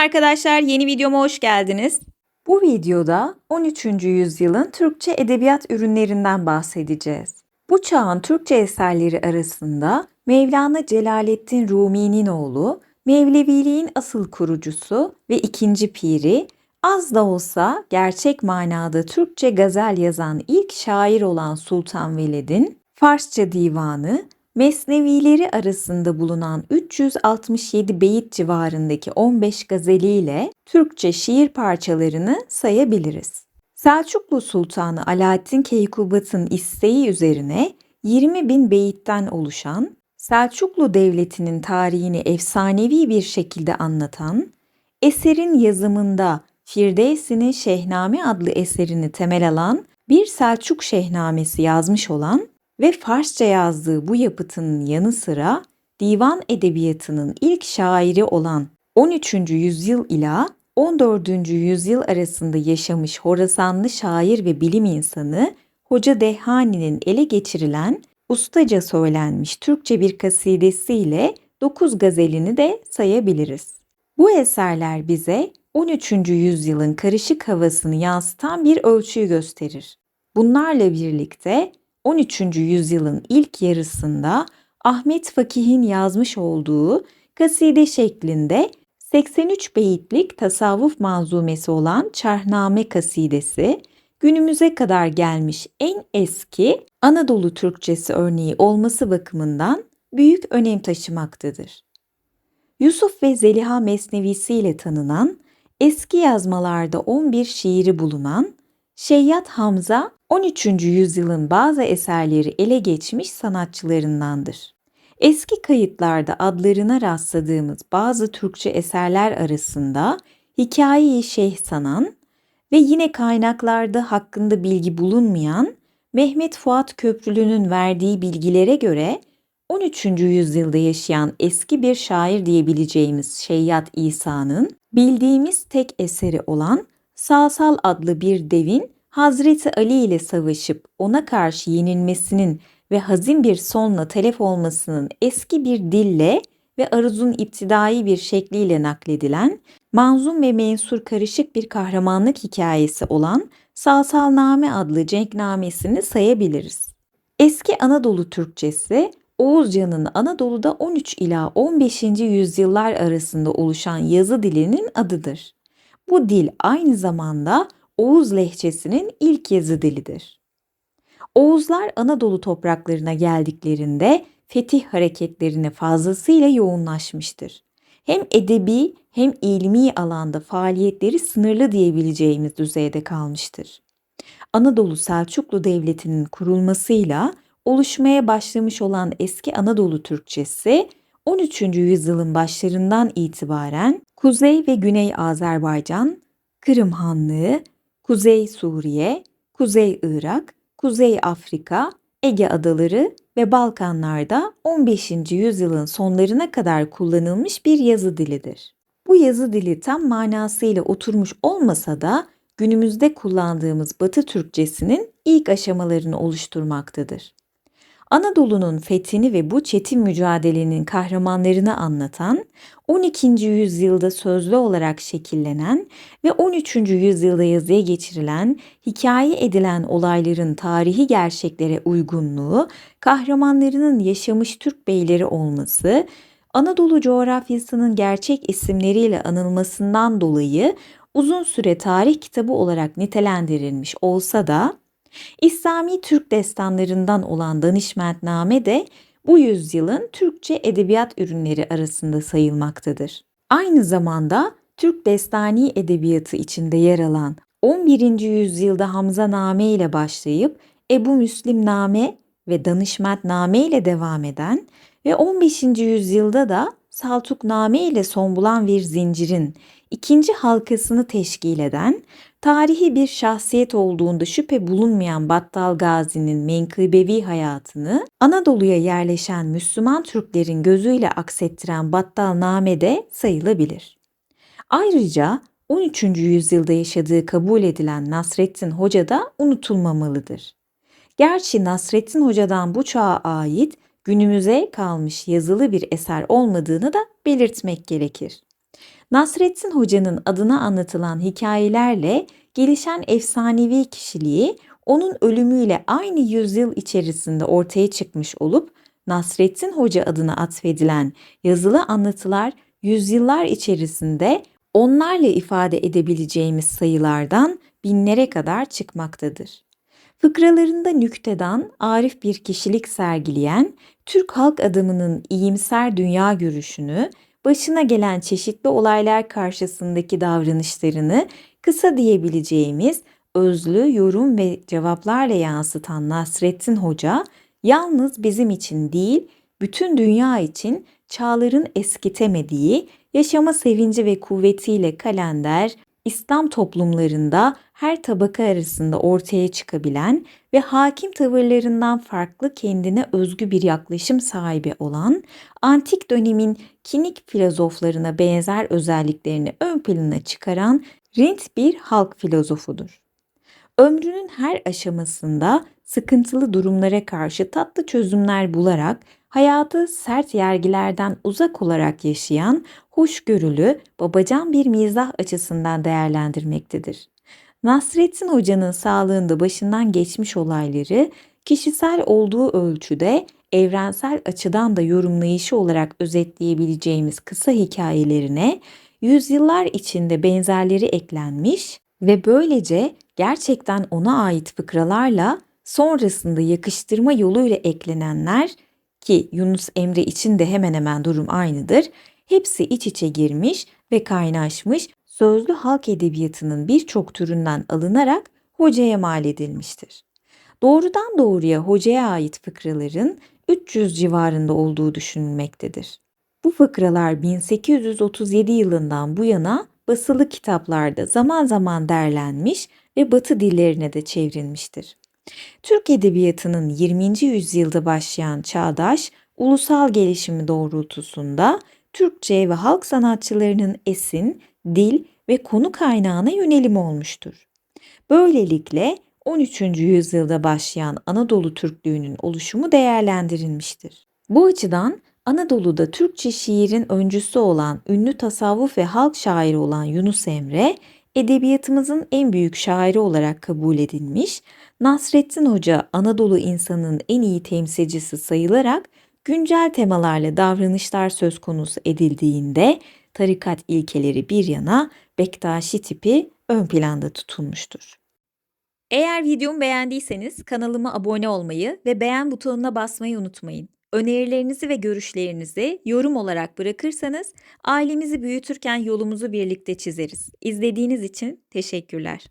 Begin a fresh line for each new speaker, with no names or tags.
arkadaşlar, yeni videoma hoş geldiniz. Bu videoda 13. yüzyılın Türkçe edebiyat ürünlerinden bahsedeceğiz. Bu çağın Türkçe eserleri arasında Mevlana Celaleddin Rumi'nin oğlu, Mevleviliğin asıl kurucusu ve ikinci piri, az da olsa gerçek manada Türkçe gazel yazan ilk şair olan Sultan Veled'in Farsça divanı Mesnevileri arasında bulunan 367 beyit civarındaki 15 gazeliyle Türkçe şiir parçalarını sayabiliriz. Selçuklu Sultanı Alaaddin Keykubat'ın isteği üzerine 20 bin beyitten oluşan, Selçuklu Devleti'nin tarihini efsanevi bir şekilde anlatan, eserin yazımında Firdevsi'nin Şehname adlı eserini temel alan bir Selçuk Şehnamesi yazmış olan ve Farsça yazdığı bu yapıtının yanı sıra divan edebiyatının ilk şairi olan 13. yüzyıl ila 14. yüzyıl arasında yaşamış Horasanlı şair ve bilim insanı Hoca Dehani'nin ele geçirilen ustaca söylenmiş Türkçe bir kasidesiyle 9 gazelini de sayabiliriz. Bu eserler bize 13. yüzyılın karışık havasını yansıtan bir ölçüyü gösterir. Bunlarla birlikte 13. yüzyılın ilk yarısında Ahmet Fakih'in yazmış olduğu kaside şeklinde 83 beyitlik tasavvuf manzumesi olan Çarhname kasidesi günümüze kadar gelmiş en eski Anadolu Türkçesi örneği olması bakımından büyük önem taşımaktadır. Yusuf ve Zeliha Mesnevisi ile tanınan, eski yazmalarda 11 şiiri bulunan Şeyyat Hamza 13. yüzyılın bazı eserleri ele geçmiş sanatçılarındandır. Eski kayıtlarda adlarına rastladığımız bazı Türkçe eserler arasında Hikaye-i Şeyh Sanan ve yine kaynaklarda hakkında bilgi bulunmayan Mehmet Fuat Köprülü'nün verdiği bilgilere göre 13. yüzyılda yaşayan eski bir şair diyebileceğimiz Şeyyat İsa'nın bildiğimiz tek eseri olan Sağsal adlı bir devin Hazreti Ali ile savaşıp ona karşı yenilmesinin ve hazin bir sonla telef olmasının eski bir dille ve aruzun iptidai bir şekliyle nakledilen, manzum ve mensur karışık bir kahramanlık hikayesi olan Salsalname adlı cenknamesini sayabiliriz. Eski Anadolu Türkçesi, Oğuzcan'ın Anadolu'da 13 ila 15. yüzyıllar arasında oluşan yazı dilinin adıdır. Bu dil aynı zamanda Oğuz lehçesinin ilk yazı dilidir. Oğuzlar Anadolu topraklarına geldiklerinde fetih hareketlerine fazlasıyla yoğunlaşmıştır. Hem edebi hem ilmi alanda faaliyetleri sınırlı diyebileceğimiz düzeyde kalmıştır. Anadolu Selçuklu Devleti'nin kurulmasıyla oluşmaya başlamış olan eski Anadolu Türkçesi 13. yüzyılın başlarından itibaren Kuzey ve Güney Azerbaycan, Kırım Hanlığı, Kuzey Suriye, Kuzey Irak, Kuzey Afrika, Ege Adaları ve Balkanlarda 15. yüzyılın sonlarına kadar kullanılmış bir yazı dilidir. Bu yazı dili tam manasıyla oturmuş olmasa da günümüzde kullandığımız Batı Türkçesinin ilk aşamalarını oluşturmaktadır. Anadolu'nun fethini ve bu çetin mücadelenin kahramanlarını anlatan, 12. yüzyılda sözlü olarak şekillenen ve 13. yüzyılda yazıya geçirilen, hikaye edilen olayların tarihi gerçeklere uygunluğu, kahramanlarının yaşamış Türk beyleri olması, Anadolu coğrafyasının gerçek isimleriyle anılmasından dolayı uzun süre tarih kitabı olarak nitelendirilmiş olsa da İslami Türk destanlarından olan Danışmentname de bu yüzyılın Türkçe edebiyat ürünleri arasında sayılmaktadır. Aynı zamanda Türk destani edebiyatı içinde yer alan 11. yüzyılda Hamza Name ile başlayıp Ebu Müslim Name ve Danışmentname ile devam eden ve 15. yüzyılda da Saltukname ile son bulan bir zincirin ikinci halkasını teşkil eden, tarihi bir şahsiyet olduğunda şüphe bulunmayan Battal Gazi'nin menkıbevi hayatını Anadolu'ya yerleşen Müslüman Türklerin gözüyle aksettiren Battal Name'de sayılabilir. Ayrıca 13. yüzyılda yaşadığı kabul edilen Nasrettin Hoca da unutulmamalıdır. Gerçi Nasrettin Hoca'dan bu çağa ait günümüze kalmış yazılı bir eser olmadığını da belirtmek gerekir. Nasrettin Hoca'nın adına anlatılan hikayelerle gelişen efsanevi kişiliği onun ölümüyle aynı yüzyıl içerisinde ortaya çıkmış olup Nasrettin Hoca adına atfedilen yazılı anlatılar yüzyıllar içerisinde onlarla ifade edebileceğimiz sayılardan binlere kadar çıkmaktadır. Fıkralarında nüktedan, arif bir kişilik sergileyen, Türk halk adamının iyimser dünya görüşünü, başına gelen çeşitli olaylar karşısındaki davranışlarını kısa diyebileceğimiz özlü yorum ve cevaplarla yansıtan Nasrettin Hoca, yalnız bizim için değil, bütün dünya için çağların eskitemediği, yaşama sevinci ve kuvvetiyle kalender, İslam toplumlarında her tabaka arasında ortaya çıkabilen ve hakim tavırlarından farklı kendine özgü bir yaklaşım sahibi olan, antik dönemin kinik filozoflarına benzer özelliklerini ön plana çıkaran Rint bir halk filozofudur. Ömrünün her aşamasında sıkıntılı durumlara karşı tatlı çözümler bularak hayatı sert yergilerden uzak olarak yaşayan, hoşgörülü, babacan bir mizah açısından değerlendirmektedir. Nasrettin Hoca'nın sağlığında başından geçmiş olayları kişisel olduğu ölçüde evrensel açıdan da yorumlayışı olarak özetleyebileceğimiz kısa hikayelerine yüzyıllar içinde benzerleri eklenmiş ve böylece gerçekten ona ait fıkralarla sonrasında yakıştırma yoluyla eklenenler ki Yunus Emre için de hemen hemen durum aynıdır. Hepsi iç içe girmiş ve kaynaşmış sözlü halk edebiyatının birçok türünden alınarak hocaya mal edilmiştir. Doğrudan doğruya hocaya ait fıkraların 300 civarında olduğu düşünülmektedir. Bu fıkralar 1837 yılından bu yana basılı kitaplarda zaman zaman derlenmiş ve batı dillerine de çevrilmiştir. Türk Edebiyatı'nın 20. yüzyılda başlayan çağdaş ulusal gelişimi doğrultusunda Türkçe ve halk sanatçılarının esin, dil ve konu kaynağına yönelim olmuştur. Böylelikle 13. yüzyılda başlayan Anadolu Türklüğünün oluşumu değerlendirilmiştir. Bu açıdan Anadolu'da Türkçe şiirin öncüsü olan ünlü tasavvuf ve halk şairi olan Yunus Emre, edebiyatımızın en büyük şairi olarak kabul edilmiş, Nasrettin Hoca Anadolu insanının en iyi temsilcisi sayılarak güncel temalarla davranışlar söz konusu edildiğinde tarikat ilkeleri bir yana Bektaşi tipi ön planda tutulmuştur. Eğer videomu beğendiyseniz kanalıma abone olmayı ve beğen butonuna basmayı unutmayın. Önerilerinizi ve görüşlerinizi yorum olarak bırakırsanız ailemizi büyütürken yolumuzu birlikte çizeriz. İzlediğiniz için teşekkürler.